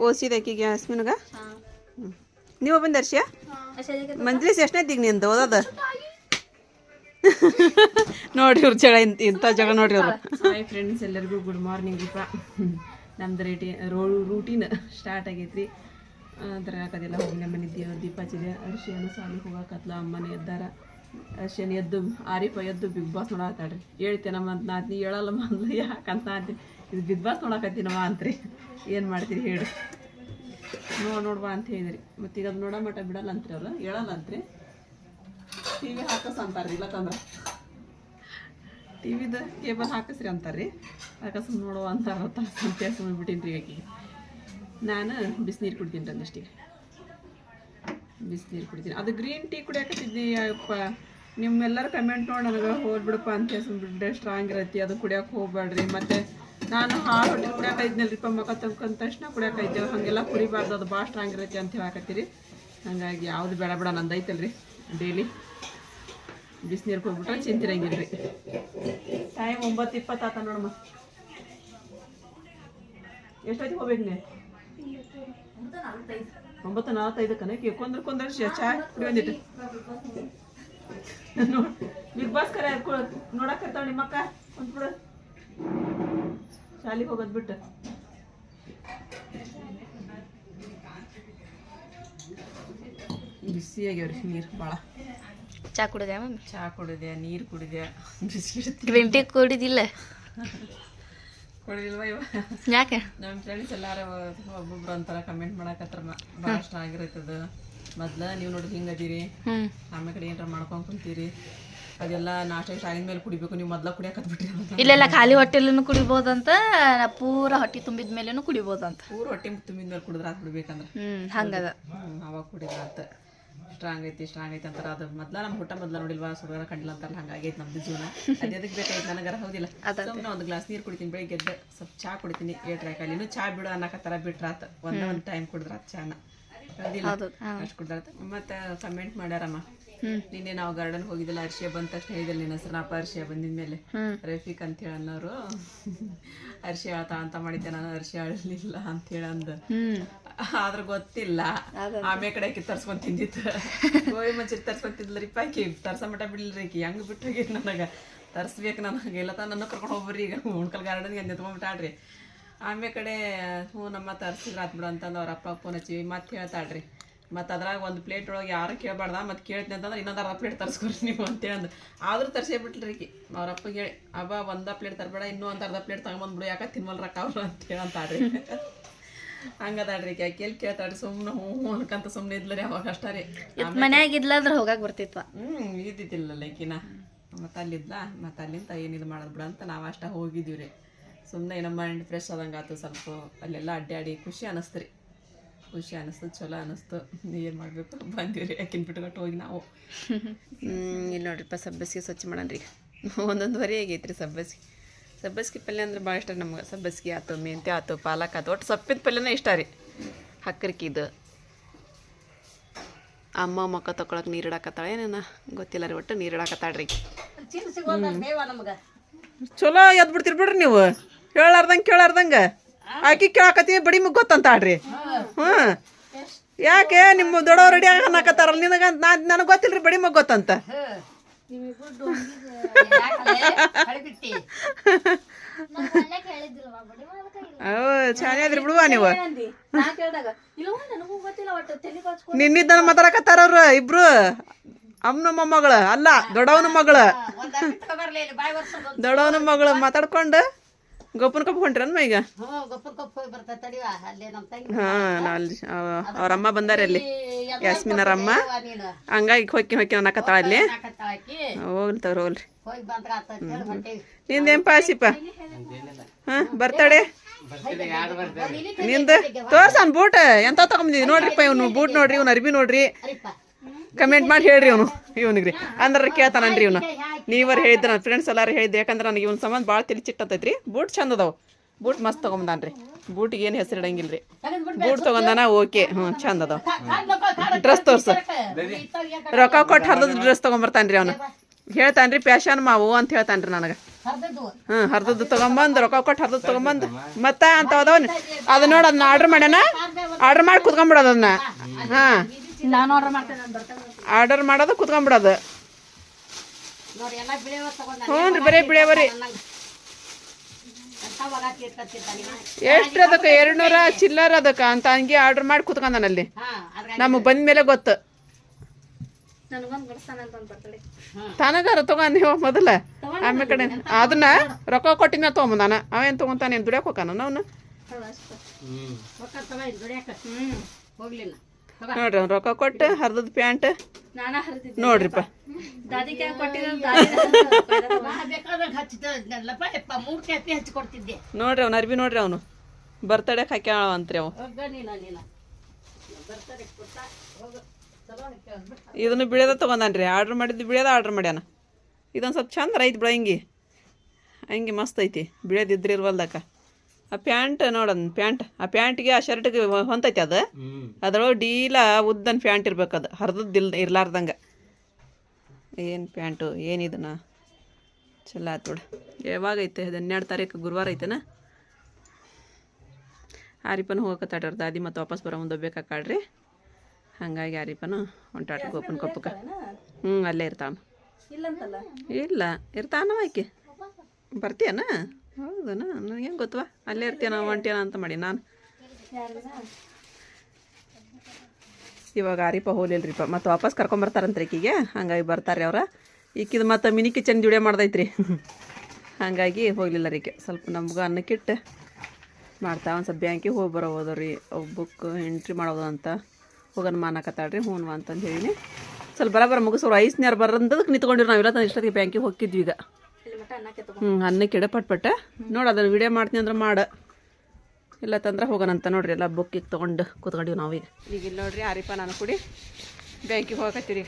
ಓಸಿದ ಆಕಿಗೆ ಯಾಸ್ಮಿನ್ಗ ಹ್ಞೂ ನೀವು ಬಂದ ದರ್ಶಿಯ ಮಂಜ್ಲಿಸ್ ಎಷ್ಟನೇ ಈಗ ನಿಂದು ಓದೋದ? ನೋಡ್ರಿ ಇವ್ರು ಜಗಳ ಇಂತ ಇಂಥ ಜಗಳ ನೋಡ್ರಿ ಅವ್ರು ಹಾಯ್ ಫ್ರೆಂಡ್ಸ್ ಎಲ್ಲರಿಗೂ ಗುಡ್ ಮಾರ್ನಿಂಗ್ ಇಪ್ಪ ನಮ್ದು ರೇಟಿ ರೋ ರೂಟೀನ್ ಸ್ಟಾರ್ಟ್ ಆಗೈತ್ರಿ. ಅದ್ರ ಹಾಕೋದಿಲ್ಲ ಹೋಗಿ ನಮ್ಮ ಮನೆ ದೇವ್ರ ದೀಪ ಹಚ್ಚಿದೆ ಅರ್ಶಿಯನ್ನು ಸಾಲಿಗೆ ಹೋಗಕತ್ಲ ಅಮ್ಮನ ಎದ್ದಾರ. ಅರ್ಶಿಯನ ಎದ್ದು ಆರಿಪ ಎದ್ದು ಬಿಗ್ ಬಾಸ್ ನೋಡಾತಾಳ್ರಿ ಹೇಳ್ತೇನಮ್ಮ ಅಂತ ನಾದ್ನಿ ಹೇಳಲ್ಲಮ್ಮ ಹೇಳಲ್ಲ ಮೊದ್ಲು ಯಾಕಂತ ಅಂತೀನಿ ಇದು ಬಿಗ್ ಬಾಸ್ ನೋಡಕತ್ತೀನವ ಅಂತ್ರಿ. ಏನು ಮಾಡ್ತೀರಿ ಹೇಳಿ. ನೋ, ನೋಡುವ ಅಂತ ಹೇಳಿದ್ರಿ. ಮತ್ತೆ ಈಗ ಅದು ನೋಡೋ ಮಟ್ಟ ಬಿಡಲ್ಲ ಅಂತ್ರಿ ಅವ್ರು. ಹೇಳಲ್ಲ ಅಂತ್ರಿ ಟಿ ವಿ ಹಾಕಸ್ ಅಂತಾರ್ರಿ ಇಲ್ಲಕಂದ್ರೆ ಟಿ ವಿದ ಕೇಬಲ್ ಹಾಕಸ್ರಿ ಅಂತಾರ್ರಿ. ಹಾಕಸ್ ನೋಡುವ ಅಂತಾರ ಅಂತ ಸುಮ್ಮನೆ ಬಿಟ್ಟಿನ್ರಿ ಆಕಿಗೆ ನಾನು ಬಿಸಿನೀರು ಕುಡ್ತೀನಿ ಅಂದಷ್ಟಿಗೆ ಬಿಸಿನೀರು ಕುಡಿತೀನಿ. ಅದು ಗ್ರೀನ್ ಟೀ ಕುಡಿಯಾಕತ್ತಿದ್ದಿ ಅಪ್ಪ ನಿಮ್ಮೆಲ್ಲರ ಕಮೆಂಟ್ ನೋಡಿ ನನಗೆ ಹೋಗ್ಬಿಡಪ್ಪ ಅಂತ ಹೇಳಿ ಬಿಟ್ಟರೆ ಸ್ಟ್ರಾಂಗ್ ಇರತ್ತಿ. ಅದು ಕುಡಿಯೋಕೆ ಹೋಗ್ಬೇಡ್ರಿ ಮತ್ತೆ ನಾನು ಹಾಲು ಹೊಟ್ಟೆ ಕುಡಿಯಾಕೈದ್ನಲ್ರಿಪ್ಪ ಮಕ್ಕ ತಗೊಂಡ್ ತಕ್ಷಣ ಕುಡಿಯಾಕೈತೆ ಹಾಗೆಲ್ಲ ಕುಡಿಬಾರ್ದು, ಅದು ಭಾಳ ಸ್ಟ್ರಾಂಗ್ ಇರತ್ತೆ ಅಂತ ಹೇಳಕತ್ತೀರಿ. ಹಂಗಾಗಿ ಯಾವುದು ಬೇಡ ಬೇಡ, ನಂದು ಐತಲ್ರಿ, ಡೈಲಿ. ಬಿಸಿನೀರು ಚಿಂತಿರಂಗಿಲ್ಲ ಚಿಂತಿರಂಗಿಲ್ರಿ ಟೈಮ್ ಒಂಬತ್ತು ಇಪ್ಪತ್ತಾತ ನೋಡಮ್ಮ. ಎಷ್ಟೊತ್ತಿಗೆ ಹೋಗ್ಬೇಕು ನೀ? ಒಂಬತ್ತು ನಲವತ್ತೈದಕ್ಕನ? ಕೊಂದ್ರೆ ಕೊಂದ್ರೆ ಚಾ ಕುಡಿ ಒಂದಿಟ್ಟು ಬಿಗ್ ಬಾಸ್ ಕರೆ ನೋಡಕ್ಕೆ ನಿಮ್ಮಕ್ಕ, ಕುಂತ್ಬಿಡು. ಶಾಲಿಗೆ ಹೋಗೋದು ಬಿಟ್ಟು. ಬಿಸಿ ಆಗ್ಯಾವ್ರಿ ನೀರು ಭಾಳ ಚಾ ಕುಡಿದೆ ಮಮ್ಮಿ? ಚಾ ಕುಡಿದೆ ನೀರು ಕುಡಿದೆ ಬಿಸಿ ಗ್ರೀನ್ ಟೀ ಕುಡಿದಿಲ್ಲ. ಕುಡಿದಿಲ್ವ ಇವ? ಯಾಕೆ? ನಮ್ಮ ಫ್ರೆಂಡ್ಸ್ ಎಲ್ಲಾರು ಒಬ್ಬೊಬ್ರು ಅಂತಾರ ಕಮೆಂಟ್ ಮಾಡಕತ್ತಾರ ಭಾಳ ಇಷ್ಟ ಆಗಿರ್ತದ ಮೊದ್ಲ ನೀವು ನೋಡಿ ಹಿಂಗದೀರಿ ಹ್ಮ್. ಆಮೇಲೆ ಕಡೆ ಏನಾರ ಮಾಡ್ಕೊಂಡ್ ಕುಂತೀರಿ. ಅದೆಲ್ಲ ನಾಷ್ಟ ಇಷ್ಟ ಆಗಿದ ಮೇಲೆ ಕುಡಿಬೇಕು. ನೀವು ಮೊದ್ಲ ಕುಡಿಯಾಕತ್ಬಿಟ್ರಿ ಅಂತ. ಇಲ್ಲೆಲ್ಲ ಖಾಲಿ ಹೊಟ್ಟೆಲೂ ಕುಡಿಬೋದಂತ ನಾ ಪೂರ ಹೊಟ್ಟೆ ತುಂಬಿದ ಮೇಲೇನು ಕುಡಿಬೋದಂತ. ಪೂರ ಹೊಟ್ಟೆ ತುಂಬಿದ ಮೇಲೆ ಕುಡಿದ್ರ ಆತ್ ಬಿಡ್ಬೇಕಂದ್ರ. ಹ್ಮ್ ಹಂಗದ. ಅವಾಗ ಕುಡಿದ್ರ ಆತ ಸ್ಟ್ರಾಂಗ್ ಐತಿ ಸ್ಟ್ರಾಂಗ್ ಐತಿ ಅಂತಾರ. ಅದು ಮೊದ್ಲ ನಮ್ಮ ಹುಟ್ಟ ಮೊದ್ಲ ನೋಡಿಲ್ವಾ? ಸುಡಗಾರ ಕಂಡಿಲ್ಲ ಅಂತಾರಲ್ಲ ಹಂಗಾಗೈತಿ ನಮ್ದು ಜೀವನ. ಅದಕ್ಕೆ ಎದಕ್ಕೆ ಬೇಕಾಯ್ತು ನನಗರ ಹೌದಿಲ್ಲ. ಸುಮ್ಮನೆ ಒಂದು ಗ್ಲಾಸ್ ನೀರು ಕುಡಿತೀನಿ ಬೆಳಿಗ್ಗೆ ಎದ್ದು ಸ್ವಲ್ಪ ಚಾ ಕುಡಿತೀನಿ. ಏಟ್ರಾಕ ಅಲ್ಲಿ ಇನ್ನೂ ಚಾ ಬಿಡು ಅನ್ನಕತ್ತಾರ ಬಿಟ್ರಾತ. ಒಂದೇ ಒಂದು ಟೈಮ್ ಕುಡಿದ್ರ ಚಾನ. ಅಷ್ಟು ಕುಡ್ದಾತ ಮತ್ತೆ ಕಮೆಂಟ್ ಮಾಡ್ಯಾರಮ್ಮ. ನಿನ್ನೆ ನಾವು ಗಾರ್ಡನ್ ಹೋಗಿದ್ದಿಲ್ಲ ಅರ್ಶಿಯ ಬಂದ ತಕ್ಷಣ ಹೇಳಿದಿಲ್ಲ ನಿನ್ನ ಹೆಸರು ನಾಪ ಅರ್ಶಿಯ ಬಂದಿದ್ಮೇಲೆ ಹ್ಮ್. ರಫೀಕ್ ಅಂತ ಹೇಳಿ ಅನ್ನೋರು. ಅರ್ಶಿ ಆಳ್ತಾ ಅಂತ ಮಾಡಿದ್ದೆ ನಾನು ಅರ್ಶಿ ಅಳಲಿಲ್ಲ ಅಂತ ಹೇಳಂದ ಆದ್ರ ಗೊತ್ತಿಲ್ಲ. ಆಮೆ ಕಡೆ ಆಕಿ ತರ್ಸ್ಕೊಂಡ್ ತಿಂದಿತ್ತು. ಗೋಬಿ ಮಂಚೂರಿ ತರ್ಸ್ಕೊಂಡ್ ತಿಂದ್ಲರಿಪ್ಪ ಆಕಿ ತರ್ಸ ಮಟ ಬಿಡ್ಲಿರಿ ಆಕಿ. ಹೆಂಗ್ ಬಿಟ್ಟು ಹೋಗಿರಿ ನನಗ? ತರ್ಸ್ಬೇಕು ನನಗೆ. ಎಲ್ಲ ನನ್ನ ಕರ್ಕೊಂಡು ಹೋಗ್ಬರ್ರಿ ಈಗ. ಉಣ್ಕಲ್ ಗಾರ್ಡನ್ಗೆ ನಿಂತ್ಕೊಂಡ್ಬಿಟ್ಟಾಳ್ರಿ ಆಮೆ ಕಡೆ ಹ್ಞೂ ನಮ್ಮ ತರಿಸಿದ್ರೆ ಆತ್ ಬಿಡು ಅಂತಂದು ಅವ್ರ ಅಪ್ಪ ಫೋನ್ ಹಚ್ಚಿವಿ ಮತ್ತೆ ಹೇಳ್ತಾಳ್ರಿ. ಮತ್ತು ಅದ್ರಾಗ ಒಂದು ಪ್ಲೇಟ್ ಒಳಗೆ ಯಾರು ಕೇಳಬಾರ್ದ ಮತ್ತೆ ಕೇಳ್ತೀನಿ ಅಂತಂದ್ರೆ ಇನ್ನೊಂದು ಅರ್ಧ ಪ್ಲೇಟ್ ತರ್ಸ್ಕೊರಿ ನೀವು ಅಂತೇಳಿ ಆದರೂ ಆದ್ರೂ ತರ್ಸೇ ಆಕಿ ಅವ್ರ ಅಪ್ಪಗೆ ಹೇಳಿ ಅಬ್ಬ ಒಂದ ಪ್ಲೇಟ್ ತರಬೇಡ ಇನ್ನೂ ಒಂದು ಅರ್ಧ ಪ್ಲೇಟ್ ತಗೊಂಬಂದ್ಬಿಡು ಯಾಕೆ ತಿನ್ವಲ್ ರೊಕ್ಕ ಅವ್ರು? ಅಂತ ಹೇಳಂತಾಳ್ರಿ. ಹಂಗದಾಡ್ರಿ ಆಕೆ ಎಲ್ಲಿ ಕೇಳ್ತಾಳ್ರಿ? ಸುಮ್ಮನೆ ಹ್ಞೂ ಹ್ಞೂ ಅನ್ಕಂತ ಸುಮ್ಮನೆ ಇದ್ಲರಿ ಅವಾಗ ಅಷ್ಟೇ ರೀ. ಮನ್ಯಾಗ ಇದ್ಲ ಅಂದ್ರೆ ಹೋಗಾಕ್ ಬರ್ತಿತ್ತು ಹ್ಞೂ ಇದ್ದಿದ್ದಿಲ್ಲ ಲೈಕಿನ ಮತ್ತು ಅಲ್ಲಿದ್ಲ? ಮತ್ತೆ ಅಲ್ಲಿಂದ ಏನಿದು ಮಾಡೋದು ಬಿಡ ಅಂತ ನಾವು ಅಷ್ಟೇ ಹೋಗಿದ್ದೀವಿ ರೀ ಸುಮ್ಮನೆ ನಮ್ಮ ಮೈಂಡ್ ಫ್ರೆಶ್ ಆದಂಗೆ ಆಯ್ತು ಸ್ವಲ್ಪ. ಅಲ್ಲೆಲ್ಲ ಅಡ್ಡಾಡಿ ಖುಷಿ ಅನ್ನಿಸ್ತು ರೀ. ಖುಷಿ ಅನ್ನಿಸ್ತು ಚಲೋ ಅನ್ನಿಸ್ತು ಏನು ಮಾಡಬೇಕು? ಬಂದೀವಿ ರೀ ಯಾಕಿನ ಬಿಟ್ಕೊಟ್ಟು ಹೋಗಿ ನಾವು. ಇಲ್ಲಿ ನೋಡ್ರಿಪ್ಪ ಸಬ್ಬಸ್ಗೆ ಸ್ವಚ್ಛ ಮಾಡಣ್ರಿ ಒಂದೊಂದುವರೆ ಆಗೈತ್ರಿ ಸಬ್ಬಸಿಗೆ. ಸಬ್ಬಸ್ಗೆ ಪಲ್ಯ ಅಂದ್ರೆ ಭಾಳ ಇಷ್ಟ ನಮ್ಗೆ. ಸಬ್ಬಸ್ಗೆ ಆಯ್ತು ಮೆಂತ್ಯ ಆಯ್ತು ಪಾಲಕ್ ಆಯ್ತು ಒಟ್ಟು ಸೊಪ್ಪಿನ ಪಲ್ಯನೇ ಇಷ್ಟ ರೀ. ಹಕ್ಕರಿಕಿದು ಅಮ್ಮ ಮಕ್ಕ ತೊಗೊಳಕ್ಕೆ ನೀರು ಇಡಾಕತ್ತಾಳ. ಏನೇನ? ಗೊತ್ತಿಲ್ಲ ರೀ ಒಟ್ಟು ನೀರು ಇಡಾಕತ್ತಾಳ್ರಿ. ಚಲೋ ಬಿಡ್ತೀರಿ ಬಿಡ್ರಿ ನೀವು. ಹೇಳಾರ್ದಂಗೆ ಕೇಳಾರ್ದಂಗೆ. ಆಕಿ ಕೇಳಾಕತ್ತೀವಿ ಬಡಿ ಮುಗ್ ಗೊತ್ತಂತಾಳ್ರಿ ಹ್ಞೂ ಯಾಕೆ ನಿಮ್ಮ ದೊಡ್ಡವ್ರು ರೆಡಿ ಅನ್ನಕತ್ತಾರಲ್ಲ ನಿನಗ? ನಾ ನನಗೆ ಗೊತ್ತಿಲ್ರಿ ಬಡಿ ಮಗ್ ಗೊತ್ತಂತ ಅವ್ ಚಾನೆ ಅದ್ರಿ ಬಿಡುವ ನೀವು. ನಿನ್ನಿದ್ದನ ಮಾತಾಡಕತ್ತಾರ ಅವ್ರು ಇಬ್ರು. ಅಮ್ಮನ ಮೊಮ್ಮಗಳ ಅಲ್ಲ ದೊಡ್ಡವನ ಮಗಳು ದೊಡ್ಡವನ ಮಗಳು ಮಾತಾಡ್ಕೊಂಡು. ಗೊಪ್ಪನ ಕಪ್ಪ ಹೊಂಟ್ರನ್ಮ ಈಗ? ಹಾ ನಾ ಅಲ್ಲಿ ಅವ್ರ ಅಮ್ಮ ಬಂದಾರ ಅಲ್ಲಿ. ಯಾಸ್ಮಿನರ ಅಮ್ಮ. ಹಂಗಾಗಿ ಹೊಕ್ಕಿ ಹೊಕ್ಕಿ ಅನ್ನಕತ್ತಾಳ ಅಲ್ಲಿ. ಹೋಗ್ಲಿ ತವ್ರ ಹೋಗ್ಲಿ. ನಿಂದೇನ್ ಪಾಸಿಪ ಹಾ ಬರ್ತಾಡೆ? ನಿಂದ? ತೋರ್ಸನ್ ಬೂಟ್. ಎಂತ ತಗೊಂಬಂದಿದ್ವಿ ನೋಡ್ರಿಪ್ಪ ಇವ್ನು. ಬೂಟ್ ನೋಡ್ರಿ ಇವ್ನ ಅರ್ಬಿ ನೋಡ್ರಿ. ಕಮೆಂಟ್ ಮಾಡಿ ಹೇಳ್ರಿ ಇವನು ರೀ ಅಂದ್ರೆ ಕೇಳ್ತಾನನ್ರಿ ಇವನು. ನೀವರ್ ಹೇಳಿದ್ರ ನನ್ನ ಫ್ರೆಂಡ್ಸ್ ಎಲ್ಲಾರು ಹೇಳಿದ್ದೆ, ಯಾಕಂದ್ರೆ ನನಗೆ ಇವ್ನ ಸಂಬಂಧ ಭಾಳ ತಲೆ ರೀ ಬೂಟ್ ಚಂದ ಅದಾವ. ಬೂಟ್ ಮಸ್ತ್ ತಗೊಂಬಂದಾನ್ರಿ. ಬೂಟಿಗೆ ಏನು ಹೆಸರು ಇಡಂಗಿಲ್ರಿ. Boot ತಗೊಂಡಾನ okay. ಹ್ಞೂ ಚಂದ ಅದಾವ. ಡ್ರೆಸ್ ತೋರ್ಸು. ರೊಕ್ಕ ಕೊಟ್ಟು ಹರ್ದದ ಡ್ರೆಸ್ ತಗೊಂಬರ್ತಾನ್ರಿ ಅವನು. ಹೇಳ್ತಾನ್ರಿ ಪ್ಯಾಶನ್ ಮಾವು ಅಂತ ಹೇಳ್ತಾನ್ರಿ ನನಗೆ. ಹ್ಞೂ ಹರ್ದದ್ದು ತೊಗೊಂಬಂದು, ರೊಕ್ಕ ಕೊಟ್ಟು ಹರ್ದದ್ದು ತೊಗೊಂಬಂದು. ಮತ್ತೆ ಅಂತ ಅದಾವ ಅದು ನೋಡಿ ಅದನ್ನ ಆರ್ಡ್ರ್ ಮಾಡ್ಯಾನ? ಆರ್ಡರ್ ಮಾಡಿ ಕುತ್ಕೊಂಬಿಡೋದು ಅದನ್ನ ಹಾಂ. ನಾನು ಆರ್ಡರ್ ಮಾಡ್ತೇನೆ ಮಾಡೋದು ಕುತ್ಕೊಂಡ್ಬಿಡೋದು. ಹ್ಞೂ ರೀ ಬರೀ ಬಿಳಿಯವರಿ. ಎಷ್ಟು ಅದಕ್ಕೆ? ಎರಡು ನೂರ ಚಿಲ್ಲರ್ ಅದಕ್ಕೆ? ಅಂತ ಹಂಗೆ ಆರ್ಡರ್ ಮಾಡಿ ಕುತ್ಕೊಂಡನಲ್ಲಿ ನಮಗೆ ಬಂದ ಮೇಲೆ ಗೊತ್ತು. ತನಗಾರ ತಗೊಂಡ್ ನೀವು ಮೊದಲ. ಆಮೇಲೆ ಕಡೆ ಅದನ್ನ ರೊಕ್ಕ ಕೊಟ್ಟಿನ ನಾನು ಅವೇನು? ತಗೊಂತಾನೇನು ದುಡಿಯಕ್ಕೆ ಹೋಗಾನ ಅವನು ಹೋಗ್ಲಿಲ್ಲ ನೋಡ್ರಿ ಅವ್ನು ರೊಕ್ಕ ಕೊಟ್ಟು ಹರಿದ ಪ್ಯಾಂಟ್. ನೋಡ್ರಿಪ್ಪ. ನೋಡ್ರಿ ಅವ್ನು ಅರ್ಬಿ ನೋಡ್ರಿ ಅವನು. ಬರ್ತಡೆ ಹಾಕ್ಯಾಳ ಅಂತ್ರಿ ಅವ ಹಾಕ್ಯಾವ. ಇದನ್ನು ಬಿಳಿಯದ ತೊಗೊಂಡಾನ್ರಿ. ಆರ್ಡ್ರ್ ಮಾಡಿದ್ದು ಬಿಳಿಯದ ಆರ್ಡ್ರ್ ಮಾಡ್ಯಾನ. ಇದೊಂದು ಸ್ವಲ್ಪ ಚಂದ ಐತಿ ಬಿಡ ಹಿಂಗೆ. ಹಂಗೆ ಮಸ್ತ್ ಐತಿ. ಬಿಳಿಯದ ಇದ್ರೆ ಇರ್ವಲ್ದಕ್ಕ ಆ ಪ್ಯಾಂಟ್ ನೋಡನ್ ಪ್ಯಾಂಟ್ ಆ ಪ್ಯಾಂಟ್ಗೆ ಆ ಶರ್ಟ್ಗೆ ಹೊಂತೈತಿ ಅದು. ಅದ್ರೊಳಗೆ ಡೀಲ ಉದ್ದನ್ ಪ್ಯಾಂಟ್ ಇರ್ಬೇಕು ಅದು. ಹರಿದದ್ದು ಇಲ್ ಇರ್ಲಾರ್ದಂಗೆ. ಏನು ಪ್ಯಾಂಟು ಏನಿದನ ಚಲೋ ಆತು ಬಿಡು. ಯಾವಾಗ ಐತೆ? ಅದು ಹನ್ನೆರಡು ತಾರೀಕು ಗುರುವಾರ ಐತೆನ? ಆರಿಪನ ಹೋಗಕತ್ತಾಡ್ರಿ ದಾದಿ ಮತ್ತು ವಾಪಸ್ ಬರೋ ಮುಂದೆ ಬೇಕಾಕಾಡ್ರಿ ಹಾಗಾಗಿ ಆರಿಪನ ಹೊಂಟಾಡ್ರಿ ಗೋಪನ್ ಕೊಪ್ಪಕ್ಕೆ. ಹ್ಞೂ ಅಲ್ಲೇ ಇರ್ತಾವ. ಇಲ್ಲ ಇರ್ತಾನ ಆಕೆ. ಬರ್ತೀಯನ? ಹೌದನ ನನಗೆ ಹೆಂಗೆ ಗೊತ್ತವ? ಅಲ್ಲೇ ನಾವು ಹೊಂಟಿಯನ ಅಂತ ಮಾಡಿ, ನಾನು. ಇವಾಗ ಆರಿಪ ಹೋಲಿಲ್ರಿಪ್ಪ ಮತ್ತು ವಾಪಸ್ ಕರ್ಕೊಂಬರ್ತಾರಂತ್ರಿ ಈಕಿಗೆ. ಹಂಗಾಗಿ ಬರ್ತಾರೆ ಅವ್ರ. ಈಕಿದು ಮತ್ತು ಮಿನಿ ಕಿಚನ್ ಜುಡಿಯೋ ಮಾಡ್ದೈತ್ರಿ. ಹಾಗಾಗಿ ಹೋಗಲಿಲ್ಲ ರೀಕೆ ಸ್ವಲ್ಪ ನಮ್ಗೆ ಅನ್ನಕ್ಕಿಟ್ಟು ಮಾಡ್ತಾ ಒಂದು ಸ್ವಲ್ಪ ಬ್ಯಾಂಕಿಗೆ ಹೋಗಿ ಬರೋ ಹೋದ ರೀ. ಬುಕ್ ಎಂಟ್ರಿ ಮಾಡೋದು ಅಂತ. ಹೋಗೋಣ ಮಾನಕತ್ತಾಳ್ರಿ ಹ್ಞೂ ಅಂತಂದು ಹೇಳಿನಿ. ಸ್ವಲ್ಪ ಬರ ಬರ ಮುಗಿಸೋರು ಐಸ್ನ್ಯಾರು ಬರಂದಕ್ಕೆ ನಿಂತ್ಕೊಂಡಿರು ನಾವೆಲ್ಲ ತಂದು ಇಷ್ಟೊತ್ತಿಗೆ ಬ್ಯಾಂಕಿಗೆ ಹೋಗಿದ್ವಿ ಈಗ. ಹ್ಞೂ ಅನ್ನಕ್ಕೆ ಇಡ ಪಟ್ಪಟ್ಟ ನೋಡಿ ಅದನ್ನು ವಿಡಿಯೋ ಮಾಡ್ತೀನಿ ಅಂದ್ರೆ ಮಾಡ. ಇಲ್ಲ ತಂದ್ರೆ ಹೋಗೋಣಂತ ನೋಡ್ರಿ ಎಲ್ಲ ಬುಕ್ಕಿಗೆ ತಗೊಂಡು ಕೂತ್ಕೊಂಡಿವಿ ನಾವೀಗ. ಈಗ ಇಲ್ಲಿ ನೋಡ್ರಿ ಆರಿಪ ನಾನು ಕೂಡಿ ಬ್ಯಾಂಕಿಗೆ ಹೋಗತ್ತೀರಿ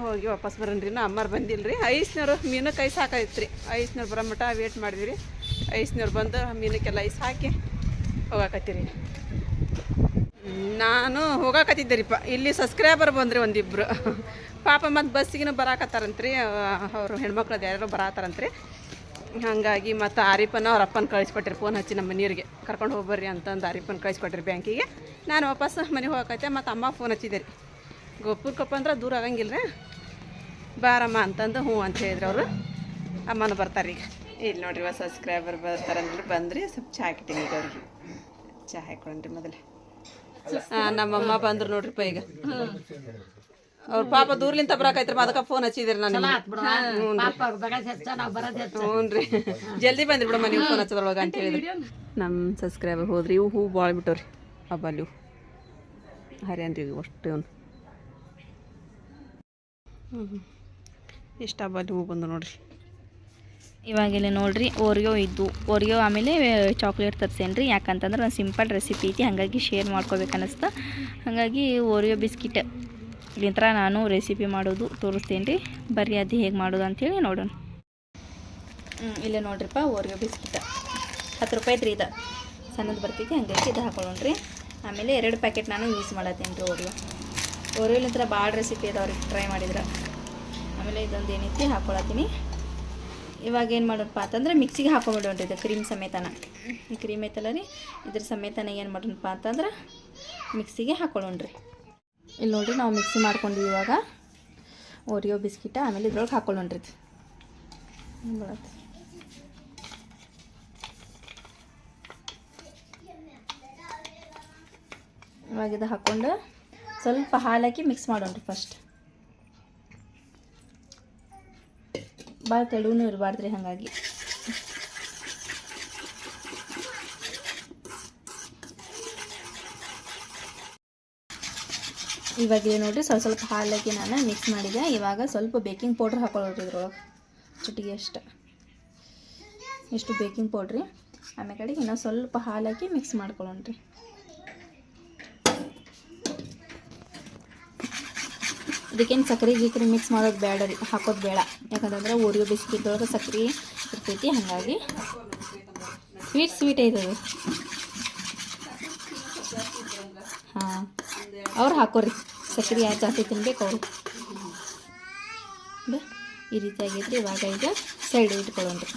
ಹೋಗಿ ವಾಪಸ್ ಬರೋಣ್ರಿ ನಾ ಅಮ್ಮಾರು ಬಂದಿಲ್ಲ ರೀ ಐಸ್ನವ್ರು ಮೀನಕ್ಕೆ ಐಸ್ ಹಾಕೈತ್ರಿ. ಐಸ್ನೂರು ಬರೋ ವೇಟ್ ಮಾಡಿದಿರಿ. ರೀ ಐಸ್ನವ್ರು ಬಂದು ಮೀನಕ್ಕೆಲ್ಲ ಐಸ್ ಹಾಕಿ ಹೋಗಾಕತ್ತೀರಿ. ನಾನು ಹೋಗಾಕತ್ತಿದ್ದೆ ರೀಪ್ಪ ಇಲ್ಲಿ ಸಬ್ಸ್ಕ್ರೈಬರ್ ಬಂದ್ರಿ ಒಂದಿಬ್ರು. ಪಾಪ ಮತ್ತು ಬಸ್ಸಿಗಿನ ಬರಾಕತ್ತಾರಂತ್ರಿ. ಅವರು ಹೆಣ್ಮಕ್ಳದ್ದು ಯಾರು ಬರಾತಾರಂತ್ರಿ ಹಾಗಾಗಿ ಮತ್ತು ಆರಿಪನ ಅವ್ರ ಅಪ್ಪನ ಕಳಿಸ್ಕೊಟ್ರಿ ಫೋನ್ ಹಚ್ಚಿ ನಮ್ಮ ಮನೆಯವ್ರಿಗೆ. ಕರ್ಕೊಂಡು ಹೋಗ್ಬರ್ರಿ ಅಂತಂದು ಆರಿಪನ ಕಳಿಸ್ಕೊಟ್ರಿ ಬ್ಯಾಂಕಿಗೆ. ನಾನು ವಾಪಸ್ ಮನೆಗೆ ಹೋಗಕತ್ತೆ ಮತ್ತು ಅಮ್ಮ ಫೋನ್ ಹಚ್ಚಿದೆ ರೀ. ಅಂದ್ರೆ ದೂರ ಆಗಂಗಿಲ್ಲ ರೀ ಬಾರಮ್ಮ ಅಂತಂದು ಹ್ಞೂ ಅಂತ ಹೇಳಿದ್ರು ಅವರು. ಅಮ್ಮನ ಬರ್ತಾರೆ ಈಗ ಇಲ್ಲಿ ನೋಡ್ರಿ ಸಬ್ಸ್ಕ್ರೈಬರ್ ಬರ್ತಾರಂದ್ರೆ ಬಂದ್ರಿ, ಸ್ವಲ್ಪ ಚಹಾ ಈಗ ಅವ್ರಿಗೆ. ಚಹಾ ಹಾಕೊಂಡ್ರಿ ಮೊದಲೇ. ನಮ್ಮಮ್ಮ ಬಂದ್ರು ನೋಡ್ರಿಪ್ಪ ಈಗ. ಅವ್ರ ಪಾಪ ದೂರ್ಲಿಂತ ಬರಾಕೈತ್ರಿ ಅದಕ್ಕೆ ಫೋನ್ ಹಚ್ಚಿದ್ರಿ ನಾನು ಆತ್ ಪಾಪ ಅವ್ರ ಬಗಸ್ ಹೆಚ್ಚ ನಾವು ಬರೋದ್ ಹೆಚ್ಚ ಹ್ಞೂ ರೀ. ಜಲ್ದಿ ಬಂದ್ರಿ ಬಿಡಮ್ಮ ನೀವು ಫೋನ್ ಹಚ್ಚೋದ್ರೊಳಗೆ ಅಂತ ಹೇಳಿದ್ರಿ. ನಮ್ಮ ಸಬ್ಸ್ಕ್ರೈಬರ್ ಹೋದ್ರಿ ಇವು ಹೂ ಭಾಳ ಬಿಟ್ಟವ್ರಿ. ಹಬ್ಬಲ್ಲಿ ಇವು ಹರಿಯನ್ರಿ ಇವು ಅಷ್ಟು ಇವ್ನು ಹ್ಞೂ ಎಷ್ಟು ಹಬ್ಬಲ್ಲಿ ಹೂ ಬಂದು ನೋಡ್ರಿ. ಇವಾಗೆಲ್ಲ ನೋಡ್ರಿ ಓರಿಯೋ ಇದ್ದು ಓರಿಯೋ ಆಮೇಲೆ ಚಾಕ್ಲೇಟ್ ತರ್ಸೇನ್ರಿ. ಯಾಕಂತಂದ್ರೆ ಒಂದು ಸಿಂಪಲ್ ರೆಸಿಪಿ ಐತಿ. ಹಾಗಾಗಿ ಶೇರ್ ಮಾಡ್ಕೋಬೇಕು ಅನ್ನಿಸ್ತ ಹಾಗಾಗಿ ಓರಿಯೋ ಬಿಸ್ಕಿಟ್ ಇಲ್ಲಿಂತ್ರ ನಾನು ರೆಸಿಪಿ ಮಾಡೋದು ತೋರಿಸ್ತೇನೆ ರೀ ಬರ್ರಿ ಅದು ಹೇಗೆ ಮಾಡೋದು ಅಂಥೇಳಿ ನೋಡೋಣ. ಇಲ್ಲೇ ನೋಡ್ರಿಪ್ಪ ಓರಿಯೋ ಬಿಸ್ಕಿಟ್ ಹತ್ತು ರೂಪಾಯಿ ರೀ ಇದು. ಸಣ್ಣದು ಬರ್ತೈತಿ ಹಂಗಾಗಿ ಇದು ಹಾಕೊಳ್ಳೋಣ್ರಿ. ಆಮೇಲೆ ಎರಡು ಪ್ಯಾಕೆಟ್ ನಾನು ಯೂಸ್ ಮಾಡತ್ತೇನೆ ರೀ ಓರಿಯೋ ಓರಿಯೋಲಿಂತ್ರ ಭಾಳ ರೆಸಿಪಿ ಅದಾವ್ರಿ ಟ್ರೈ ಮಾಡಿದ್ರೆ. ಆಮೇಲೆ ಇದೊಂದು ಏನೈತಿ, ಹಾಕೊಳತ್ತೀನಿ. ಇವಾಗ ಏನು ಮಾಡೋಣಪ್ಪ ಅಂತಂದ್ರೆ ಮಿಕ್ಸಿಗೆ ಹಾಕೊಂಬಿಡೋಣ್ರಿ ಇದು ಕ್ರೀಮ್ ಸಮೇತನ. ಈ ಕ್ರೀಮ್ ಐತಲ್ಲ ರೀ, ಇದ್ರ ಸಮೇತನ ಏನು ಮಾಡೋಣಪ್ಪ ಅಂತಂದ್ರೆ ಮಿಕ್ಸಿಗೆ ಹಾಕೊಳ್ಳೋಣ್ರಿ ಇಲ್ಲಿ ನೋಡಿರಿ ನಾವು ಮಿಕ್ಸಿ ಮಾಡ್ಕೊಂಡ್ವಿ ಇವಾಗ. ಓರಿಯೋ ಬಿಸ್ಕಿಟ, ಆಮೇಲೆ ಇದ್ರೊಳಗೆ ಹಾಕೊಳ್ಳೋಣ್ರಿ ರೀ? ಇವಾಗ ಇದು ಹಾಕ್ಕೊಂಡು ಸ್ವಲ್ಪ ಹಾಲು ಹಾಕಿ ಮಿಕ್ಸ್ ಮಾಡೋಣ್ರಿ ಫಸ್ಟ್ ಭಾಳ ತೆಳುನೂ ಇರಬಾರ್ದು ರೀ ಹಾಗಾಗಿ. ಇವಾಗ ಏನು ನೋಡ್ರಿ ಸ್ವಲ್ಪ ಸ್ವಲ್ಪ ಹಾಲಾಗಿ ನಾನು ಮಿಕ್ಸ್ ಮಾಡಿದೆ. ಇವಾಗ ಸ್ವಲ್ಪ ಬೇಕಿಂಗ್ ಪೌಡ್ರ್ ಹಾಕೊಳ್ಳೋರಿ ಇದ್ರೊಳಗೆ. ಚುಟಿಗೆ ಅಷ್ಟು. ಇಷ್ಟು ಬೇಕಿಂಗ್ ಪೌಡ್ರಿ ಆಮೇಲೆ ಕಡೆಗೆ ಇನ್ನೂ ಸ್ವಲ್ಪ ಹಾಲಾಕಿ ಮಿಕ್ಸ್ ಮಾಡ್ಕೊಳ್ಳೋಣ್ರಿ. ಇದಕ್ಕೇನು ಸಕ್ಕರೆ ಗಿಕ್ರೆ ಮಿಕ್ಸ್ ಮಾಡೋದು ಬೇಡ ರೀ, ಹಾಕೋದು ಬೇಡ. ಯಾಕಂತಂದ್ರೆ ಓರಿಯೋ ಬಿಸ್ಕಿಟ್ ಒಳಗೆ ಸಕ್ಕರೆ ಇರ್ತೈತಿ, ಹಾಗಾಗಿ ಸ್ವೀಟ್ ಸ್ವೀಟ್ ಐತದು. ಹಾಂ, ಅವ್ರು ಹಾಕೋರಿ. ಸಕ್ಕರೆ ಯಾರು ಜಾಸ್ತಿ ತಿನ್ಬೇಕು ಅವರು. ಈ ರೀತಿ ಆಗೈತ್ರಿ, ಇವಾಗ ಈಗ ಸೈಡ್ ಇಟ್ಕೊಳ್ಳೋಣ್ರಿ.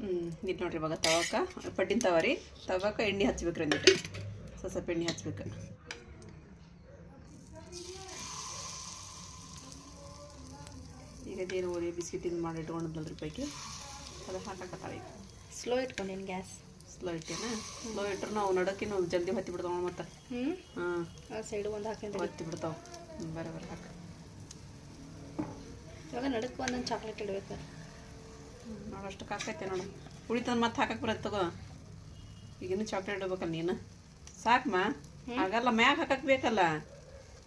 ಹ್ಞೂ ಇದು ನೋಡ್ರಿ ಇವಾಗ ತವಕ, ಪಟ್ಟಿನ ತವರಿ. ರೀ ತವಕ ಎಣ್ಣೆ ಹಚ್ಬೇಕು ಒಂದಿಟ್ಟು ಸ್ವಲ್ಪ ಸ್ವಲ್ಪ ಎಣ್ಣೆ ಹಚ್ಬೇಕು. ಈಗ ಅದೇನು ಓರಿ ಬಿಸ್ಕಿಟ್ ಇದು ಮಾಡಿ ಇಟ್ಕೊಂಡಿದ್ನಲ್ರಿ ಪೈಕಿ ಅದು ಹಾಕಿ ಈಗ. ಸ್ಲೋ ಇಟ್ಕೊಂಡೇನು ಗ್ಯಾಸ್ ಸ್ಲೋ ಇಟ್ಟೇನ? ಸ್ಲೋ ಇಟ್ಟರು ನಾವು ನಡಕ್ಕೆ ನಾವು ಜಲ್ದಿ ಹತ್ತಿ ಬಿಡ್ತಾವ ಮತ್ತೆ. ಹ್ಞೂ ಹಾಂ. ಆ ಸೈಡು ಒಂದು ಹಾಕಿ ಹತ್ತಿ ಬಿಡ್ತಾವ. ಹ್ಞೂ ಬರ ಬರೋ ಹಾಕ. ಇವಾಗ ನಡಕ್ಕೆ ಒಂದೊಂದು ಚಾಕ್ಲೇಟ್ ಇಡಬೇಕು. ನಾವು ಅಷ್ಟಕ್ಕೆ ಹಾಕೈತೆ ನೋಡು. ಉಳಿತಂದು ಮತ್ತೆ ಹಾಕಕ್ಕೆ ಬರತ್ತೆ ತಗೋ. ಈಗಿನ್ನು ಚಾಕ್ಲೇಟ್ ಇಡ್ಬೇಕಲ್ಲ ನೀನು. ಸಾಕಮ್ಮ ಆಗಲ್ಲ ಮ್ಯಾಗ ಹಾಕಕ್ಕೆ ಬೇಕಲ್ಲ.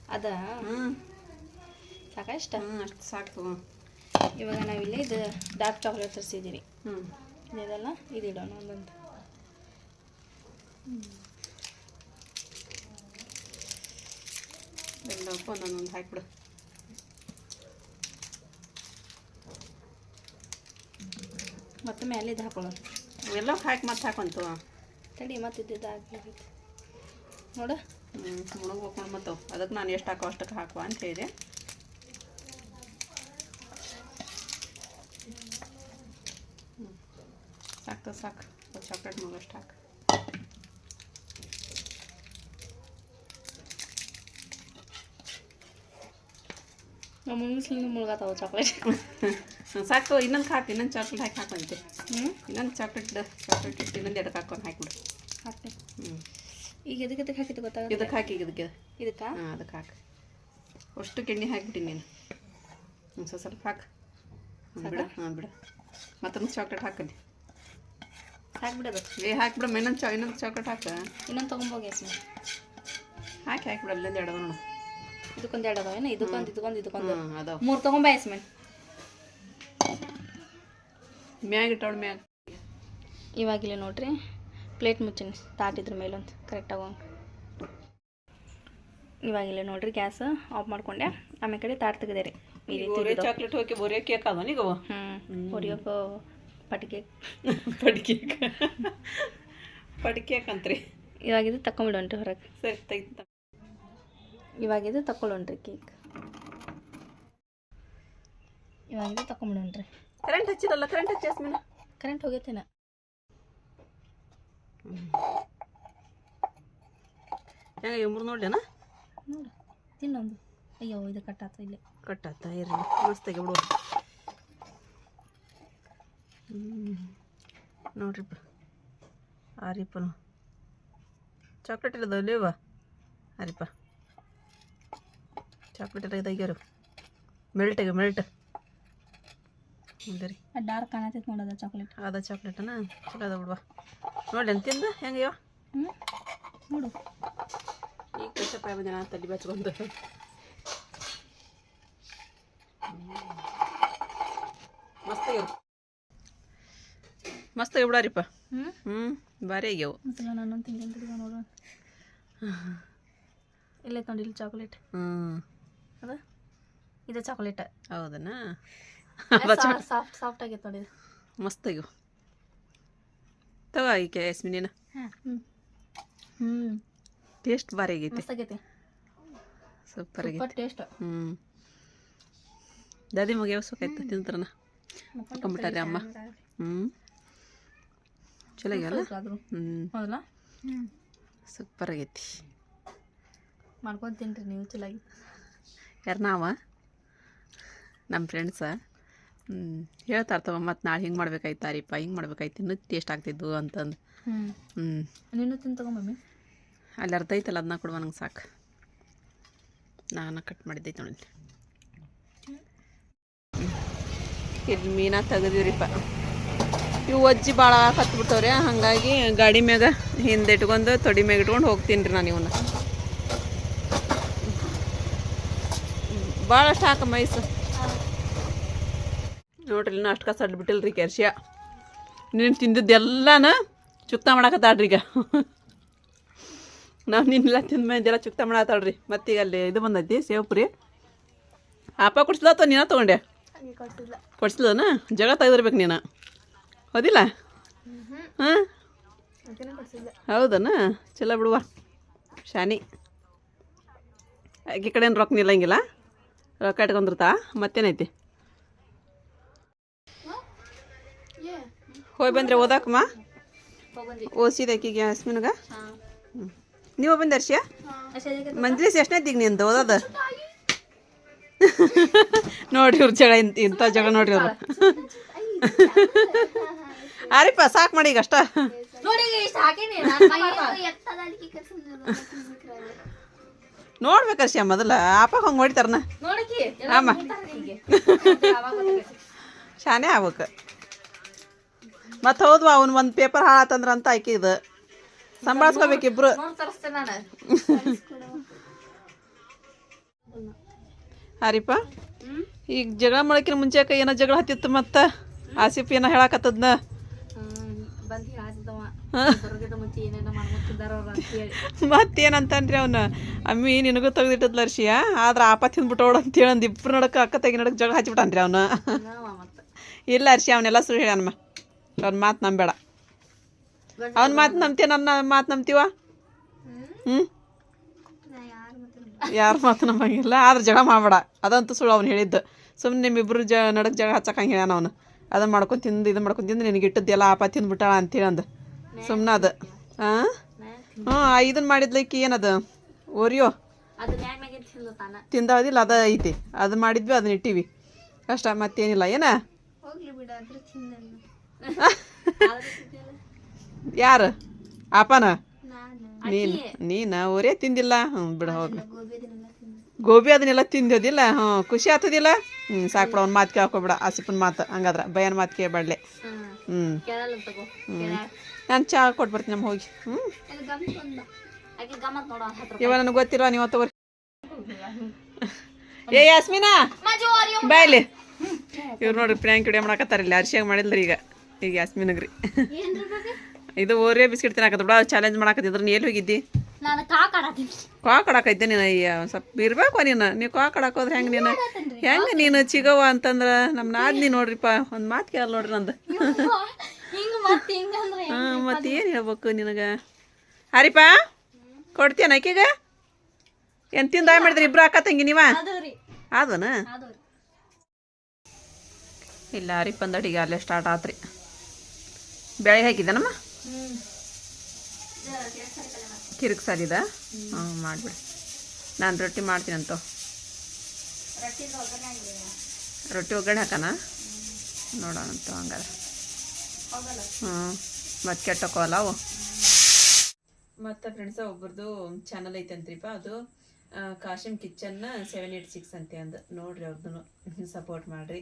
ಅದ? ಹ್ಞೂ ಸಾಕಷ್ಟ ಹ್ಞೂ ಅಷ್ಟು ಸಾಕು ತಗೋ. ಇವಾಗ ನಾವಿಲ್ಲಿ ಇದು ಡಾರ್ಕ್ ಚಾಕ್ಲೇಟ್ ತರಿಸಿದ್ದೀವಿ ಹ್ಞೂ ಇದೆಲ್ಲ ಇದಿಡೋಣ ಒಂದೊಂದು. ಎಲ್ಲವಕ್ಕೂ ಒಂದೊಂದೊಂದು ಹಾಕಿಬಿಡು. ಮತ್ತೆ ಮೇಲೆ ಇದು ಹಾಕೊಳ್ಳೋಣ. ಎಲ್ಲ ಹಾಕಿ ಮತ್ತೆ ಹಾಕೊಂತು. ತಡಿ ಮತ್ತೆ ಇದ್ದಿದ್ದು ಹಾಕಿ ನೋಡು. ಹ್ಞೂ ನೋಡಿ ಮತ್ತು ಅದಕ್ಕೆ ನಾನು ಎಷ್ಟು ಹಾಕೋ ಅಷ್ಟಕ್ಕೆ ಹಾಕುವ ಅಂತ ಹೇಳಿದೆ ಹ್ಞೂ ಸಾಕು ಒಂದು ಚಾಕ್ಲೇಟ್ ಮುಗಷ್ಟು ಹಾಕು ನಮ್ಮ ಮುಗಿಸ್ಲಿಂದ ಮುಳುಗತ್ತಾವ ಚಾಕ್ಲೇಟ್ ಸಾಕು ಇನ್ನೊಂದು ಹಾಕು ಇನ್ನೊಂದು ಚಾಕ್ಲೇಟ್ ಹಾಕಿ ಹಾಕೊಂತೆ ಹ್ಞೂ ಇನ್ನೊಂದು ಚಾಕ್ಲೇಟ್ ಚಾಕ್ಲೇಟ್ ಇಟ್ಟು ಇನ್ನೊಂದು ಎಡಕ್ಕೆ ಹಾಕೊಂಡು ಹಾಕಿಬಿಡು ಹಾಕ್ತೀನಿ ಹ್ಞೂ ಈಗ ಎದಕ್ಕೆ ಎದಕ್ಕೆ ಹಾಕಿದ್ದು ಗೊತ್ತಾಗುತ್ತೆ ಇದಕ್ಕೆ ಹಾಕಿ ಇದಕ್ಕೆ ಇದಕ್ಕೆ ಹಾಂ ಅದಕ್ಕೆ ಹಾಕಿ ಅಷ್ಟು ಕೆಣ್ಣೆ ಹಾಕಿಬಿಟ್ಟಿನಿ ನೀನು ಹ್ಞೂ ಸ್ವಲ್ಪ ಹಾಕು ಹ್ಞೂ ಬಿಡು ಹಾಂ ಬಿಡು ಮತ್ತೊಂದು ಚಾಕ್ಲೇಟ್ ಹಾಕಲಿ ಹಾಕ್ಬಿಡೋದು ಏ ಹಾಕ್ಬಿಡಮ್ಮ ಇನ್ನೊಂದು ಚಾ ಇನ್ನೊಂದು ಚಾಕ್ಲೇಟ್ ಹಾಕ. ಇನ್ನೊಂದು ತೊಗೊಂಬೋಗಿ ಸರ್ ಹಾಕಿ ಹಾಕಿಬಿಡು ಅಲ್ಲಿಂದ ಎರಡು ನೋಡು. ಇದಕ್ಕೊಂದು ಎರಡು ಏನು? ಇದಕ್ಕೊಂದು ಇದಕ್ಕೊಂದು ಇದಕ್ಕೊಂದು. ಅದಾವ. ಮೂರು ತೊಗೊಂಬ ಎಸ್ಮೆನ್ ಮ್ಯಾಗ ಇಟ್ಟವಳು ಮ್ಯಾಗ. ಇವಾಗಿಲ್ಲ ನೋಡ್ರಿ ಪ್ಲೇಟ್ ಮುಚ್ಚಿನಿ ತಾಟಿದ್ರ ಮೇಲೊಂದು ಕರೆಕ್ಟಾಗಿ ಹೋಗಿ ಇವಾಗಿಲ್ಲ ನೋಡ್ರಿ ಗ್ಯಾಸ್ ಆಫ್ ಮಾಡ್ಕೊಂಡೆ ಆಮೇಲೆ ಕಡೆ ತಾಟ್ ತೆಗ್ದೆ ರೀ ಈ ರೀತಿ ಚಾಕ್ಲೇಟ್ ಹೋಗಿ ಬೋರಿಯೋ ಕೇಕ್ ಅದ ನೀಗವ ಹ್ಞೂ ಹೊರಿಯೋಕೆ ಪಟಿಕೆ ಪಟಿಕೆ ಕೇಕ್ ಹಾಕಂತ್ರಿ. ಇವಾಗಿದ್ದು ತಕೊಂಬಿಡೋಣ್ರಿ ಹೊರಗೆ. ಸರಿ ತೆಗಿತ ಇವಾಗಿದು ತಕೊಳ್ಳೋಣ್ರಿ ಕೇಕ್. ಇವಾಗಿದ್ದು ತಕೊಂಬಿಡೋಣ್ರಿ ಕರೆಂಟ್ ಹಚ್ಚಿರಲ್ಲ ಕರೆಂಟ್ ಹಚ್ಚಿ ಮೀನು ಕರೆಂಟ್ ಹೋಗೈತೇನ? ಹೆಂಗ ಇವ್ರು ನೋಡ್ಲೇನ? ನೋಡು ತಿನ್ನೊಂದು. ಅಯ್ಯೋ ಇದು ಕಟ್ಟಾತ ಇಲ್ಲಿ. ಕಟ್ಟಾತ ಇರಲಿ. ಮಸ್ತಾಗಿ ಬಿಡು ಹ್ಞೂ ನೋಡ್ರಿಪ್ಪ ಆರಿಪ್ಪನು ಚಾಕ್ಲೇಟ್ ಇಲ್ಲದ ಲೇವ ಆರಿಪ್ಪ ಚಾಕ್ಲೇಟ್ ಎಲ್ಲ ಇದಾಗ್ಯಾರ ಮೆಲ್ಟ್ ಮೆಲ್ಟ್ ಹೌದ್ರಿ ಡಾರ್ಕ್ ಕಾಣತೈತೆ ನೋಡೋದ ಚಾಕ್ಲೇಟ್ ಅದ ಚಾಕ್ಲೇಟನ ಚಲೋ ಅದ ಬಿಡುವ. ನೋಡಿ ತಿಂದ? ಹೆಂಗಯ್ಯವ ಹ್ಞೂ ನೋಡು. ಈಗ ಕಷ್ಟಪ್ಪ ಜನ ತಲೆ ಬಚ್ಕೊಂಡು ಮಸ್ತ್ ಮಸ್ತ್ ಬಿಡಾರಿಪ್ಪ ಹ್ಞೂ ಭಾರಿ ಆಗ್ಯಾವು. ಮತ್ತಲ್ಲ ನಾನು ತಿಂತೀನಿ ನೋಡು. ಇಲ್ಲೇ ನೋಡಿ ಇಲ್ಲಿ ಚಾಕ್ಲೇಟ್. ಹ್ಞೂ ಅದ? ಇದು ಚಾಕ್ಲೇಟ್. ಹೌದನ? ಸಾಫ್ಟ್ ಸಾಫ್ಟ್ ಆಗೈತೆ ನೋಡಿ ಮಸ್ತ್ ಆಗ್ಯಾವ. ತಗೋ ಈಕೆ ಯಸ್ಮಿನೇನ. ಹ್ಞೂ ಹ್ಞೂ ಟೇಸ್ಟ್ ಭಾರಿ ಆಗೈತಿ. ಮಸ್ತ್ ಆಗೈತಿ. ಸೂಪರ್ ಆಗೈತಿ. ಟೇಸ್ಟ್ ಹ್ಞೂ ದಾದಿ ಮಗ ಯಾವ ಸುಖಾಯ್ತು ತಿಂತಾರನ? ಕಂಬಿಟ್ಟಾರೆ ಅಮ್ಮ. ಹ್ಞೂ ಹೌದಲ್ಲ? ಸೂಪರ್ ಆಗೈತಿ. ಮಾಡ್ಕೊಂಡು ತಿನ್ರಿ ನೀವು ಚಲಾಗಿ ಯಾರು ನಾವ ನಮ್ಮ ಫ್ರೆಂಡ್ಸ ಹ್ಞೂ ಹೇಳ್ತಾರೆ ಇರ್ತವ ಮತ್ತು ನಾಳೆ ಹಿಂಗೆ ಮಾಡ್ಬೇಕಾಯ್ತಾರಿಪ್ಪ ಹಿಂಗೆ ಮಾಡ್ಬೇಕಾಯ್ತು ಇನ್ನೂ ಟೇಸ್ಟ್ ಆಗ್ತಿದ್ವು ಅಂತಂದು. ಹ್ಞೂ ಹ್ಞೂ ನೀನು ತಿನ್ ತಗೋ ಮಮ್ಮಿ. ಅಲ್ಲಿ ಅರ್ಧ ಐತಲ್ಲ ಅದನ್ನ ಕೊಡುವ ನಂಗೆ ಸಾಕು. ನಾನು ಕಟ್ ಮಾಡಿದ್ದೈತೆ ನೋಡಿ ಇಲ್ಲಿ. ಮೀನಾ ತೆಗೆದಿವ್ರಿಪ್ಪ ಇವು ಅಜ್ಜಿ ಭಾಳ ಕತ್ತು ಬಿಡ್ತಾವ್ರಿ ಹಾಗಾಗಿ ಗಾಡಿ ಮ್ಯಾಗ ಹಿಂದೆ ಇಟ್ಕೊಂಡು ತೊಡಿ ಮ್ಯಾಗ ಇಟ್ಕೊಂಡು ಹೋಗ್ತೀನಿ ರೀ ನಾನು ಇವನ್ನ ಭಾಳಷ್ಟು ಹಾಕ ಮೈಸು. ನೋಡ್ರಿ ಇನ್ನೂ ಅಷ್ಟು ಕಸ ಬಿಟ್ಟಿಲ್ರಿ ಕೆರ್ಶಿಯ ನೀನು ತಿಂದಿದ್ದೆಲ್ಲನ ಚುಕ್ತ ಮಾಡಾಕತ್ತಾಡ್ರಿ ಈಗ. ನಾವು ನಿನ್ನೆಲ್ಲ ತಿಂದ ಮೇಲೆ ಚುಕ್ತ ಮಾಡಾತಾಳ್ರಿ ಮತ್ತೀಗ ಅಲ್ಲಿ ಇದು ಬಂದೈತಿ, ಸೇವಪುರಿ. ಅಪ್ಪ ಕೊಡ್ಸ್ಲತ್ತ ನೀನ ತೊಗೊಂಡೆ? ಕೊಡ್ಸಿಲ್ಲ ಜಗ ತೆಗೆದಿರ್ಬೇಕು ನೀನು. ಹೌದಿಲ್ಲ ಹಾಂ ಹೌದನ ಚಲೋ ಬಿಡುವ ಶಾನಿ ಆಕೆ ಕಡೆ ರೊಕ್ಕ ನಿಲ್ಲಂಗಿಲ್ಲ ರೊಕ್ಕ ಇಟ್ಕೊಂಡಿರ್ತಾ ಮತ್ತೇನೈತಿ ಹೋಗಿ ಬಂದ್ರೆ ಓದಾಕಮ್ಮ ಓದಿಸಿದ ಆಕಿಗೆ ಯಾಸ್ಮಿನ್ಗ ಹಾಂ ನೀವು ಬಂದ ಅರ್ಷಿಯ ಮಂಜ್ಲಿಸ್ ಈಗ ನಿಂದು ಓದೋದು ನೋಡ್ರಿ ಇವ್ರ ಜಗಳ ಇಂತ ಇಂಥ ಜಗಳ ನೋಡ್ರಿ ಅವ್ರು ಆರಿಪ್ಪ ಸಾಕು ಮಾಡಿ ಈಗ ಅಷ್ಟ. ನೋಡ್ಬೇಕು ಮೊದಲ. ಅಪ್ಪ ಹಂಗೆ ಹೊಡಿತಾರನ? ಆಮ. ಶಾನೆ ಆಗ್ಬೇಕು. ಮತ್ತೆ ಹೌದು ಅವನ್ ಒಂದು ಪೇಪರ್ ಹಾಳಾತಂದ್ರ ಅಂತ ಆಯ್ಕೆ ಇದು ಸಂಭಾಳಿಸ್ಕೋಬೇಕು ಇಬ್ರು. ನೋಡ್ ನಾನು. ಹಾರಿಪ್ಪ ಈಗ ಜಗಳ ಮಾಡಕ್ಕಿನ ಮುಂಚೆಕ ಏನೋ ಜಗಳ ಹತ್ತಿತ್ತು ಮತ್ತೆ? ಆಸಿಫ್ ಏನೋ ಹೇಳಕತ್ತದ್ನ ಬಂದು ಹೇಳಾತಿದ್ದವ ಬರೋಗಿದ ಮುಂಚೆ ಏನೇನೋ ಮಾಡ್ಕೊತಿದ್ದಾರ ಅವ್ರು ಅಂತ ಹೇಳಿ ಮತ್ತೇನಂತಾನ್ರಿ ಅವನು ಅಮ್ಮಿ ನಿನಗೂ ತೆಗ್ದಿಟ್ಟದ್ ಲರ್ಷಿಯ ಆದ್ರೆ ಆಪ ತಿಂದ್ಬಿಟ್ಟೋಡು ಅಂತೇಳಿ ಒಂದು ಇಬ್ರು ನಡಕ ಅಕ್ಕ ತೆಗಿ ನಡಕ್ ಜಗ ಹಚ್ಚಿಬಿಟ್ಟಾನ್ರಿ ಅವನು. ಇಲ್ಲ ಅರ್ಷಿ ಅವನೆಲ್ಲ ಸುಳ್ಳು ಹೇಳ್ಯಾನಮ್ಮ ಅವ್ನ ಮಾತು ನಂಬೇಡ ಅವ್ನ ಮಾತು ನಂಬ್ತೀಯ ನನ್ನ ಮಾತು ನಂಬ್ತೀವ? ಹ್ಞೂ ಯಾರ ಮಾತು ನಂಬಂಗಿಲ್ಲ ಆದ್ರೆ ಜಗ ಮಾಡಬೇಡ. ಅದಂತೂ ಸುಳ್ಳು ಅವ್ನು ಹೇಳಿದ್ದು. ಸುಮ್ಮನೆ ನಿಮ್ಮಿಬ್ರು ಜ ನಡಕ್ ಜಗಳ ಹಚ್ಚಕಂಗೆ ಹೇಳ್ಯಾನ ಅವನು. ಅದನ್ನ ಮಾಡ್ಕೊಂಡು ತಿಂದು ಇದು ಮಾಡ್ಕೊಂಡು ತಿಂದು ನಿನಗೆ ಇಟ್ಟದ್ದೆಲ್ಲ ಆಪ ತಿಂದ್ಬಿಟ್ಟಾಳ ಅಂತೇಳಿ ಅಂದು. ಸುಮ್ಮನೆ ಅದು ಹಾಂ ಹ್ಞೂ ಇದನ್ನ ಮಾಡಿದ್ಲೈಕಿ ಏನದು? ಓರಿಯೋ. ತಿಂದವದಿಲ್ಲ ಅದ ಐತಿ. ಅದು ಮಾಡಿದ್ವಿ ಅದನ್ನ ಇಟ್ಟಿವಿ. ಅಷ್ಟ ಮತ್ತೇನಿಲ್ಲ. ಏನ? ಯಾರು? ಆಪನ ನೀನು. ನೀನು ಒರೇ ತಿಂದಿಲ್ಲ? ಹ್ಞೂ ಬಿಡು ಹೋಗ್ಲಿ ಗೋಬಿ ಅದನ್ನೆಲ್ಲ ತಿಂದೋದಿಲ್ಲ ಹ್ಞೂ ಖುಷಿ ಆಗ್ತದಿಲ್ಲ? ಹ್ಞೂ ಸಾಕ್ಬಿಡ ಅವ್ನ ಮಾತು ಕೇಳ್ಕೊಬಿಡ ಆಸಿಪನ ಮಾತು ಹಂಗಾದ್ರೆ ಬಯನ್ ಮಾತು ಕೇಳಬೇಡ್ಲೆ. ಹ್ಞೂ ನಾನು ಚಹಾ ಕೊಟ್ಬರ್ತೀನಿ ನಮ್ಮ ಹೋಗಿ. ಹ್ಞೂ ಇವ ನನಗೆ ಗೊತ್ತಿರೋ ನೀವು ತಗೋರಿ ಏ ಯಾಸ್ಮಿನಾ? ಬಾಯ್ಲಿ ಇವ್ರು ನೋಡ್ರಿ ಪ್ರ್ಯಾಂಕ್ ವಿಡಿಯೋ ಮಾಡಕತ್ತಾರಿಲ್ಲ ಅರ್ಶಿಯಾಗ ರೀ ಈಗ. ಈಗ ಯಾಸ್ಮಿನಗ್ರಿ. ಇದು ಓರೇ ಬಿಸ್ಕಿಟ್ ತಿನ್ನಾಕತ್ತ ಬಿಡ ಚಾಲೆಂಜ್ ಮಾಡಕತ್ತಿದ್ರು. ನೀ ಎಲ್ಲಿ ಹೋಗಿದ್ದಿ? ನಾನು ಕಾಕಾಡತೀನಿ. ಕ್ವಾ ಕಡಾಕೈತೆ ನೀನು ಅಯ್ಯ ಸ್ವಲ್ಪ ಇರ್ಬೇಕು ನೀನು. ನೀವು ಕ್ವಾ ಹೋದ್ರೆ ಹೆಂಗೆ ನೀನು? ಹೆಂಗೆ ನೀನು ಚಿಗವ ಅಂತಂದ್ರೆ? ನಮ್ಮ ನಾದ್ನಿ ನೋಡ್ರಿಪ್ಪ ಒಂದು ಮಾತು ಕೇಳ ನೋಡ್ರಿ ನಂದು. ಹಿಂಗ ಮತ್ ಹಿಂಗಂದ್ರೆ ಹಾಂ ಮತ್ತೆ ಏನು ಹೇಳ್ಬೇಕು ನಿನಗೆ? ಹರಿಪ ಕೊಡ್ತೀಯನ ಆಕೆಗೆ? ಏನು ತಿಂದ ಮಾಡಿದ್ರಿ ಇಬ್ರು ಅಕ್ಕ ತಂಗಿ ನೀವ? ಅದವ್ರಿ ಇಲ್ಲ ಹರಿಪ್ಪ ಅಂದ ಅಡಿಗೆ ಅಲ್ಲೇ ಸ್ಟಾರ್ಟ್ ಆತ್ರಿ. ಬೆಳೆ ಹಾಕಿದ್ದಾನಮ್ಮ ಕಿರಿಕ್ ಸರಿದ ಹ್ಞೂ ಮಾಡಿಬಿಡಿ. ನಾನು ರೊಟ್ಟಿ ಮಾಡ್ತೀನಂತ ರೊಟ್ಟಿ ಒಗ್ಗರಣೆ ಹಾಕನ? ನೋಡೋಣಂತ ಹಂಗಾರೆ ಹ್ಞೂ ಮತ್ತೆ ಕೆಟ್ಟಕೋಲ್ಲ ಅವು? ಮತ್ತು ಫ್ರೆಂಡ್ಸ ಒಬ್ರದ್ದು ಚಾನಲ್ ಐತಂತ್ರಿಪ್ಪ ಅದು ಕಾಶಿಮ್ ಕಿಚನ್ನ ಸೆವೆನ್ ಏಯ್ಟ್ ಸಿಕ್ಸ್ ಅಂತೆ ಅಂದು. ನೋಡ್ರಿ ಅವ್ರದ್ದು ಸಪೋರ್ಟ್ ಮಾಡಿರಿ.